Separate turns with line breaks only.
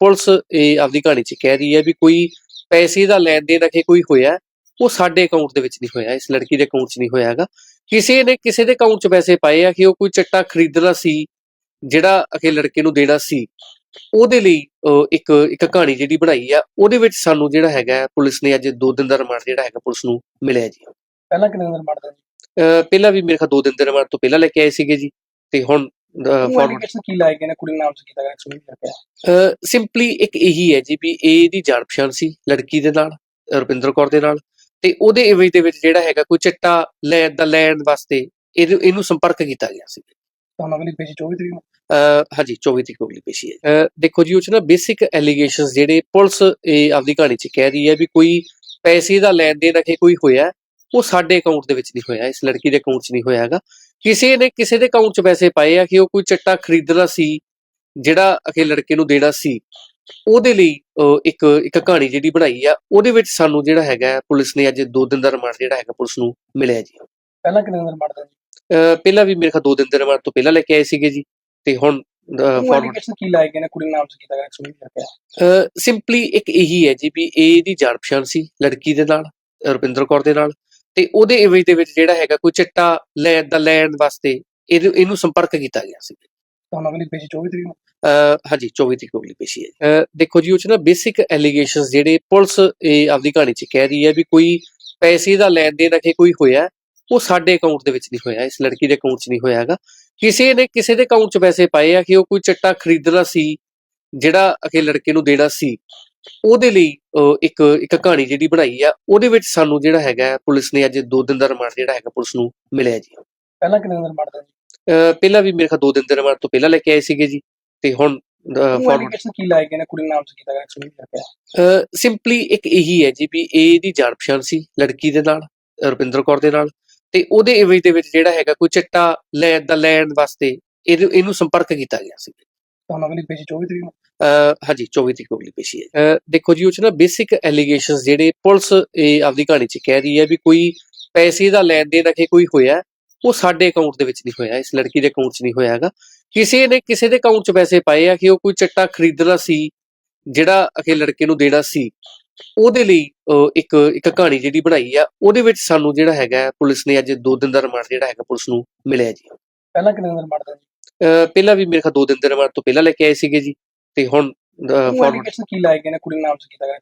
Police ਇਹ ਆਪਦੀ ਕਹਾਣੀ 'ਚ ਕਹਿ ਰਹੀ ਹੈ ਵੀ ਕੋਈ ਪੈਸੇ ਦਾ ਲੈਣ ਦੇਣ ਅਖੇ ਕੋਈ ਹੋਇਆ ਉਹ ਸਾਡੇ ਅਕਾਊਂਟ ਦੇ ਵਿੱਚ ਨਹੀਂ ਹੋਇਆ ਇਸ ਲੜਕੀ ਦੇ ਅਕਾਊਂਟ 'ਚ ਨਹੀਂ ਹੋਇਆ ਹੈਗਾ। ਕਿਸੇ ਨੇ ਕਿਸੇ ਦੇ ਅਕਾਊਂਟ 'ਚ ਪੈਸੇ ਪਾਏ ਆ ਕਿ ਉਹ ਕੋਈ ਚੱਟਾ ਖਰੀਦਣਾ ਸੀ ਜਿਹੜਾ ਅਖੇ ਲੜਕੇ ਨੂੰ ਦੇਣਾ ਸੀ। ਉਹਦੇ ਲਈ ਇੱਕ ਇੱਕ ਕਹਾਣੀ ਜਿਹੜੀ ਬਣਾਈ ਆ ਉਹਦੇ ਵਿੱਚ ਸਾਨੂੰ ਜਿਹੜਾ ਹੈਗਾ ਪੁਲਿਸ ਨੇ ਅੱਜ 2 ਦਿਨ ਦਾ ਰਿਮਾਂਡ ਜਿਹੜਾ ਹੈਗਾ ਪੁਲਿਸ ਨੂੰ ਮਿਲਿਆ ਜੀ।
ਪਹਿਲਾਂ ਕਿੰਨੇ ਦਿਨ ਰਿਮਾਂਡ ਦਾ
ਪਹਿਲਾਂ ਵੀ ਮੇਰੇ ਖਿਆਲ 2 ਦਿਨ ਦੇ ਰਿਮਾਂਡ ਤੋਂ ਪਹਿਲਾਂ ਲੈ ਕੇ ਆਏ ਸੀਗੇ ਜੀ। ਤੇ ਹੁਣ
ਉਹ
ਫਾਰਵਰਡ
ਐਲੀਗੇਸ਼ਨ ਕੀ ਲਾਏ ਗਏ ਨੇ? ਕੁੜੀ ਨਾਮ ਸੇ ਕੀਤਾ ਗਿਆ ਸੁਣੀ ਕਰਕੇ
ਸਿੰਪਲੀ ਇੱਕ ਇਹੀ ਹੈ ਜੀ ਵੀ ਇਹ ਦੀ ਜਾਣ ਪਛਾਣ ਸੀ ਲੜਕੀ ਦੇ ਨਾਲ ਰੁਪਿੰਦਰ ਕੌਰ ਦੇ ਨਾਲ ਤੇ ਉਹਦੇ ਇਮੇਜ ਦੇ ਵਿੱਚ ਜਿਹੜਾ ਹੈਗਾ ਕੋਈ ਚਿੱਟਾ ਲੈਣ ਦਾ ਲੈਣ ਵਾਸਤੇ ਇਹਨੂੰ ਇਹਨੂੰ ਸੰਪਰਕ ਕੀਤਾ ਗਿਆ ਸੀ।
ਤੁਹਾਨੂੰ ਅਗਲੀ ਪੇਜ 24 ਤਰੀਕ ਨੂੰ?
ਅਹ ਹਾਂਜੀ 24 ਤਰੀਕ ਅਗਲੀ ਪੇਸ਼ੀ ਹੈ ਅਹ ਦੇਖੋ ਜੀ ਉਹ ਚ ਨਾ ਬੇਸਿਕ ਐਲੀਗੇਸ਼ਨਸ ਜਿਹੜੇ ਪੁਲਿਸ ਇਹ ਆਪਦੀ ਕਹਾਣੀ ਚ ਕਹਿ ਰਹੀ ਹੈ ਵੀ ਕੋਈ ਪੈਸੇ ਦਾ ਲੈਣ ਦੇਣ ਅਖੇ ਕੋਈ ਹੋਇਆ ਉਹ ਸਾਡੇ ਅਕਾਊਂਟ ਦੇ ਵਿੱਚ ਨਹੀਂ ਹੋਇਆ ਇਸ ਲੜਕੀ ਦੇ ਅਕਾਊਂਟ 'ਚ ਨਹੀਂ ਹੋਇਆ ਹੈਗਾ। ਕਿਸੇ ਨੇ ਕਿਸੇ ਦੇ ਅਕਾਊਂਟ 'ਚ ਪੈਸੇ ਪਾਏ ਆ ਕਿ ਉਹ ਕੋਈ ਚੱਟਾ ਖਰੀਦਣਾ ਸੀ ਜਿਹੜਾ ਅਖੇ ਲੜਕੇ ਨੂੰ ਦੇਣਾ ਸੀ ਉਹਦੇ ਲਈ ਇੱਕ ਇੱਕ ਕਹਾਣੀ ਜਿਹੜੀ ਬਣਾਈ ਆ ਉਹਦੇ ਵਿੱਚ ਸਾਨੂੰ ਜਿਹੜਾ ਹੈਗਾ ਪੁਲਿਸ ਨੇ ਅੱਜ 2 ਦਿਨ ਦਾ ਰਿਮਾਂਡ ਜਿਹੜਾ ਹੈਗਾ ਪੁਲਿਸ ਨੂੰ ਮਿਲਿਆ ਜੀ।
ਪਹਿਲਾਂ ਕਿੰਨੇ ਦਿਨ ਰਿਮਾਂਡ ਦਾ ਜੀ
ਪਹਿਲਾਂ ਵੀ ਮੇਰੇ ਖਿਆਲ 2 ਦਿਨ ਦੇ ਰਿਮਾਂਡ ਤੋਂ ਪਹਿਲਾਂ ਲੈ ਕੇ ਆਏ ਸੀਗੇ ਜੀ ਤੇ ਹੁਣ
ਐਲੀਗੇਸ਼ਨ ਕੀ ਲਾਏ ਗਏ ਨੇ? ਕੁੜੀ ਨਾਮ ਸੇ ਕੀਤਾ ਗਿਆ ਸੁਣੀ ਕਰਕੇ?
ਸਿੰਪਲੀ ਇੱਕ ਇਹੀ ਹੈ ਜੀ ਵੀ ਇਹ ਦੀ ਜਾਣ ਪਛਾਣ ਸੀ ਲੜਕੀ ਦੇ ਨਾਲ ਰੁਪਿੰਦਰ ਕੌਰ ਦੇ ਨਾਲ ਤੇ ਉਹਦੇ ਇਮੇਜ ਦੇ ਵਿੱਚ ਜਿਹੜਾ ਹੈਗਾ ਕੋਈ ਚਿੱਟਾ ਲੈਣ ਦਾ ਲੈਣ ਵਾਸਤੇ ਇਹਨੂੰ ਇਹਨੂੰ ਸੰਪਰਕ ਕੀਤਾ ਗਿਆ ਸੀ।
ਤੁਹਾਨੂੰ ਅਗਲੀ ਪੇਜ 24 ਤਰੀਕ ਨੂੰ।
ਹਾਂਜੀ 24 ਤਰੀਕ ਅਗਲੀ ਪੇਸ਼ੀ ਹੈ ਦੇਖੋ ਜੀ ਉਹ ਚ ਨਾ ਬੇਸਿਕ ਐਲੀਗੇਸ਼ਨਸ ਜਿਹੜੇ ਪੁਲਿਸ ਇਹ ਆਪਦੀ ਕਹਾਣੀ ਚ ਕਹਿ ਰਹੀ ਹੈ ਵੀ ਕੋਈ ਪੈਸੇ ਦਾ ਲੈਣ ਦੇਣ ਅਖੇ ਕੋਈ ਹੋਇਆ ਉਹ ਸਾਡੇ ਅਕਾਊਂਟ ਦੇ ਵਿੱਚ ਨਹੀਂ ਹੋਇਆ ਇਸ ਲੜਕੀ ਦੇ ਅਕਾਊਂਟ 'ਚ ਨਹੀਂ ਹੋਇਆ ਹੈਗਾ। ਕਿਸੇ ਨੇ ਕਿਸੇ ਦੇ ਅਕਾਊਂਟ 'ਚ ਪੈਸੇ ਪਾਏ ਆ ਕਿ ਉਹ ਕੋਈ ਚੱਟਾ ਖਰੀਦਣਾ ਸੀ ਜਿਹੜਾ ਅਖੇ ਲੜਕੇ ਨੂੰ ਦੇਣਾ ਸੀ। ਉਹਦੇ ਲਈ ਇੱਕ ਇੱਕ ਕਹਾਣੀ ਜਿਹੜੀ ਬਣਾਈ ਆ ਉਹਦੇ ਵਿੱਚ ਸਾਨੂੰ ਜਿਹੜਾ ਹੈਗਾ ਪੁਲਿਸ ਨੇ ਅੱਜ 2 ਦਿਨ ਦਾ ਰਿਮਾਂਡ ਜਿਹੜਾ ਹੈਗਾ ਪੁਲਿਸ ਨੂੰ ਮਿਲਿਆ ਜੀ।
ਪਹਿਲਾਂ ਕਿੰਨੇ ਦਿਨ ਰਿਮਾਂਡ ਦਾ ਜੀ
ਪਹਿਲਾਂ ਵੀ ਮੇਰੇ ਖਿਆਲ 2 ਦਿਨ ਦੇ ਰਿਮਾਂਡ ਤੋਂ ਪਹਿਲਾਂ ਲੈ ਕੇ ਆਏ ਸੀਗੇ ਜੀ ਤੇ ਹੁਣ
ਐਲੀਗੇਸ਼ਨ ਕੀ ਗਏ ਨੇ? ਕੁੜੀ ਨਾਮ ਸੇ ਕੀਤਾ ਗਿਆ ਸੁਣੀ ਕਰਕੇ
ਸਿੰਪਲੀ ਇੱਕ ਇਹੀ ਹੈ ਜੀ ਵੀ ਇਹ ਦੀ ਜਾਣ ਪਛਾਣ ਸੀ ਲੜਕੀ ਦੇ ਨਾਲ ਰੁਪਿੰਦਰ ਕੌਰ ਦੇ ਨਾਲ ਤੇ ਉਹਦੇ ਇਮੇਜ ਦੇ ਵਿੱਚ ਜਿਹੜਾ ਹੈਗਾ ਕੋਈ ਚਿੱਟਾ ਲੈਣ ਦਾ ਲੈਣ ਵਾਸਤੇ ਇਹਨੂੰ ਸੰਪਰਕ ਕੀਤਾ ਗਿਆ ਸੀ।
ਤੁਹਾਨੂੰ ਅਗਲੀ ਪੇਜ 24 ਤਰੀਕ ਨੂੰ?
ਹਾਂਜੀ 24 ਤਰੀਕ ਅਗਲੀ ਪੇਸ਼ੀ ਹੈ ਦੇਖੋ ਜੀ ਉਹ ਚ ਨਾ ਬੇਸਿਕ ਐਲੀਗੇਸ਼ਨਸ ਜਿਹੜੇ ਪੁਲਿਸ ਇਹ ਆਪਦੀ ਕਹਾਣੀ ਚ ਕਹਿ ਰਹੀ ਹੈ ਵੀ ਕੋਈ ਪੈਸੇ ਦਾ ਲੈਣ ਦੇਣ ਅਖੇ ਕੋਈ ਹੋਇਆ ਉਹ ਸਾਡੇ ਅਕਾਊਂਟ ਦੇ ਵਿੱਚ ਨਹੀਂ ਹੋਇਆ ਇਸ ਲੜਕੀ ਦੇ ਅਕਾਊਂਟ 'ਚ ਨਹੀਂ ਹੋਇਆ ਹੈਗਾ। ਕਿਸੇ ਨੇ ਕਿਸੇ ਦੇ ਅਕਾਊਂਟ 'ਚ ਪੈਸੇ ਪਾਏ ਆ ਕਿ ਉਹ ਕੋਈ ਚੱਟਾ ਖਰੀਦਣਾ ਸੀ ਜਿਹੜਾ ਅਖੇ ਲੜਕੇ ਨੂੰ ਦੇਣਾ ਸੀ ਉਹਦੇ ਲਈ ਇੱਕ ਇੱਕ ਕਹਾਣੀ ਜਿਹੜੀ ਬਣਾਈ ਆ ਉਹਦੇ ਵਿੱਚ ਸਾਨੂੰ ਜਿਹੜਾ ਹੈਗਾ ਪੁਲਿਸ ਨੇ ਅੱਜ 2 ਦਿਨ ਦਾ ਰਿਮਾਂਡ ਜਿਹੜਾ ਹੈਗਾ ਪੁਲਿਸ ਨੂੰ ਮਿਲਿਆ ਜੀ।
ਪਹਿਲਾਂ ਕਿੰਨੇ ਦਿਨ ਰਿਮਾਂਡ ਦਾ
ਪਹਿਲਾਂ ਵੀ ਮੇਰੇ ਖਿਆਲ 2 ਦਿਨ ਦੇ ਰਿਮਾਂਡ ਤੋਂ ਪਹਿਲਾਂ ਲੈ ਕੇ ਆਏ ਸੀਗੇ ਜੀ ਤੇ ਹੁਣ ਫਾਰਵਰਡ
ਕੀ ਲਾਏ ਗਏ ਨੇ? ਕੁੜੀ ਨਾਮ ਸੇ ਕੀਤਾ ਗਿਆ